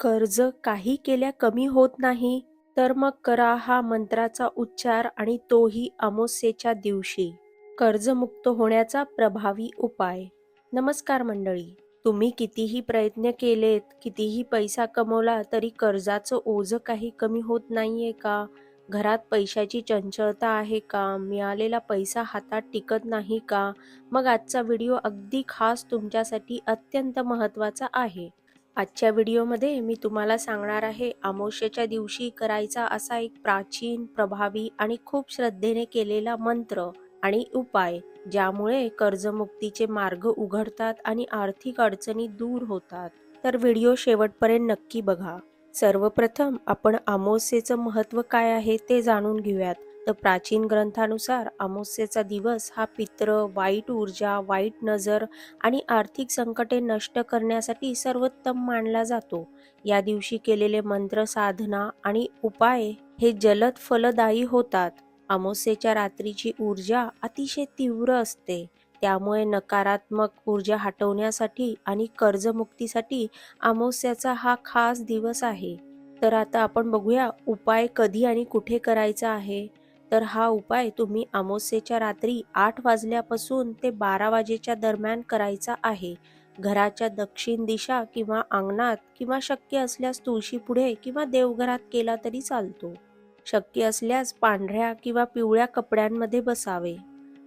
कर्ज काही केल्या कमी होत नाही तर मग करा हा मंत्राचा उच्चार आणि तोही अमावस्येच्या दिवशी. कर्जमुक्त होण्याचा प्रभावी उपाय. नमस्कार मंडळी. तुम्ही कितीही प्रयत्न केलेत कितीही पैसा कमवला तरी कर्जाचं ओझं काही कमी होत नाहीये का? घरात पैशाची चंचलता आहे का? मिळालेला पैसा हातात टिकत नाही का? मग आजचा व्हिडिओ अगदी खास तुमच्यासाठी अत्यंत महत्त्वाचा आहे. आजच्या व्हिडिओमध्ये मी तुम्हाला सांगणार आहे अमावस्येच्या दिवशी करायचा असा एक प्राचीन प्रभावी आणि खूप श्रद्धेने केलेला मंत्र आणि उपाय ज्यामुळे कर्जमुक्तीचे मार्ग उघडतात आणि आर्थिक अडचणी दूर होतात. तर व्हिडिओ शेवटपर्यंत नक्की बघा. सर्वप्रथम आपण अमावस्येचं महत्त्व काय आहे ते जाणून घेऊयात. तर प्राचीन ग्रंथानुसार अमावस्येचा दिवस हा पित्र वाईट ऊर्जा वाईट नजर आणि आर्थिक संकटे नष्ट करण्यासाठी सर्वोत्तम मानला जातो. या दिवशी केलेले मंत्र साधना आणि उपाय हे जलद फलदायी होतात. अमावस्येच्या रात्रीची ऊर्जा अतिशय तीव्र असते. त्यामुळे नकारात्मक ऊर्जा हटवण्यासाठी आणि कर्जमुक्तीसाठी अमावस्याचा हा खास दिवस आहे. तर आता आपण बघूया उपाय कधी आणि कुठे करायचा आहे? तर हा उपाय तुम्ही अमावस्येच्या रात्री आठ वाजल्यापासून ते बारा वाजेच्या दरम्यान करायचा आहे. घराच्या दक्षिण दिशा किंवा अंगणात किंवा शक्य असल्यास तुळशी पुढे किंवा देवघरात केला तरी चालतो. शक्य असल्यास पांढऱ्या किंवा पिवळ्या कपड्यांमध्ये बसावे.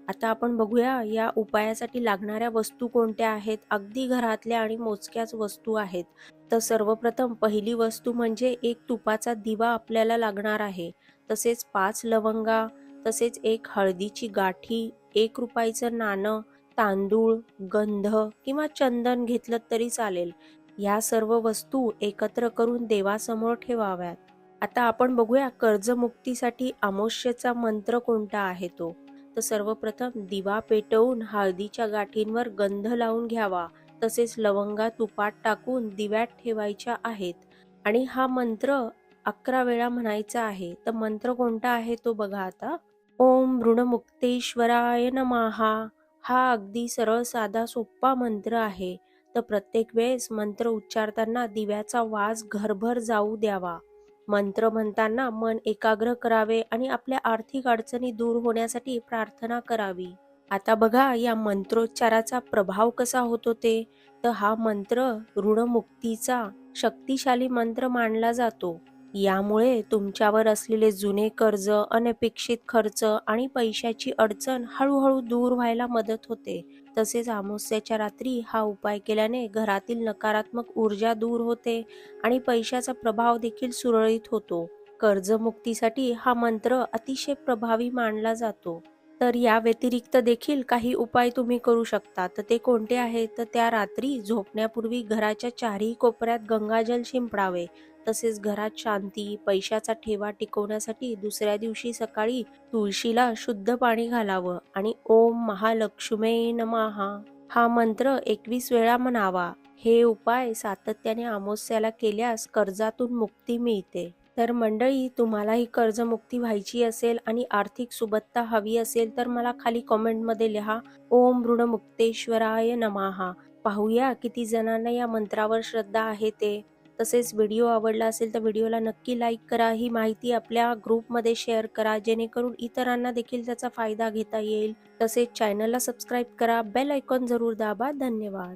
आता आपण बघूया या उपायासाठी लागणाऱ्या वस्तू कोणत्या आहेत? अगदी घरातल्या आणि मोजक्याच वस्तू आहेत. तर सर्वप्रथम पहिली वस्तू म्हणजे एक तुपाचा दिवा आपल्याला लागणार आहे. तसेच पाच लवंगा तसेच एक हळदीची गाठी एक रुपयाचं नाणं तांदूळ गंध किंवा चंदन घेतलं तरी चालेल. या सर्व वस्तू एकत्र करून देवासमोर ठेवाव्यात. आता आपण बघूया कर्जमुक्तीसाठी अमोष्यचा मंत्र कोणता आहे तो. तर सर्वप्रथम दिवा पेटवून हळदीच्या गाठींवर गंध लावून घ्यावा. तसेच लवंगा तुपात टाकून दिव्यात ठेवायच्या आहेत. आणि हा मंत्र अकरा वेळा म्हणायचा आहे. तर मंत्र कोणता आहे तो बघा आता. ओम ऋणमुक्तेश्वराय नमाहा हा अगदी सरळ साधा सोप्पा मंत्र आहे. तर प्रत्येक वेळेस मंत्र उच्चारताना दिव्याचा वास घरभर जाऊ द्यावा. मंत्र म्हणताना मन एकाग्र करावे आणि आपल्या आर्थिक अडचणी दूर होण्यासाठी प्रार्थना करावी. आता बघा या मंत्रोच्चाराचा प्रभाव कसा होतो ते. तर हा मंत्र ऋणमुक्तीचा शक्तिशाली मंत्र मानला जातो. यामुळे तुमच्यावर असलेले जुने कर्ज अनपेक्षित खर्च आणि पैशाची अडचण हळूहळू दूर व्हायला मदत होते. तसेच अमावस्याच्या रात्री हा उपाय केल्याने घरातील नकारात्मक ऊर्जा दूर होते आणि पैशाचा प्रभाव देखील सुरळीत होतो. कर्जमुक्तीसाठी हा मंत्र अतिशय प्रभावी मानला जातो. तर या व्यतिरिक्त देखील काही उपाय तुम्ही करू शकता. तर ते कोणते आहेत? तर त्या रात्री झोपण्यापूर्वी घराच्या चारही कोपऱ्यात गंगाजल शिंपडावे. तसेच घरात शांती पैशाचा ठेवा टिकवण्यासाठी दुसऱ्या दिवशी सकाळी तुळशीला शुद्ध पाणी घालावं आणि ओम महालक्ष्मे नमहा हा मंत्र एकवीस वेळा म्हणावा. हे उपाय सातत्याने अमावस्याला केल्यास कर्जातून मुक्ती मिळते. तर मंडळी तुम्हालाही कर्जमुक्ती व्हायची असेल आणि आर्थिक सुबत्ता हवी असेल तर मला खाली कॉमेंटमध्ये लिहा. ओम ऋणमुक्तेश्वराय नमाहा. पाहूया किती जणांना या मंत्रावर श्रद्धा आहे ते. तसेच व्हिडिओ आवडला असेल तर व्हिडिओला नक्की लाईक करा. ही माहिती आपल्या ग्रुपमध्ये शेअर करा. जेणेकरून इतरांना देखील त्याचा फायदा घेता येईल. तसेच चॅनलला सबस्क्राईब करा. बेल आयकॉन जरूर दाबा. धन्यवाद.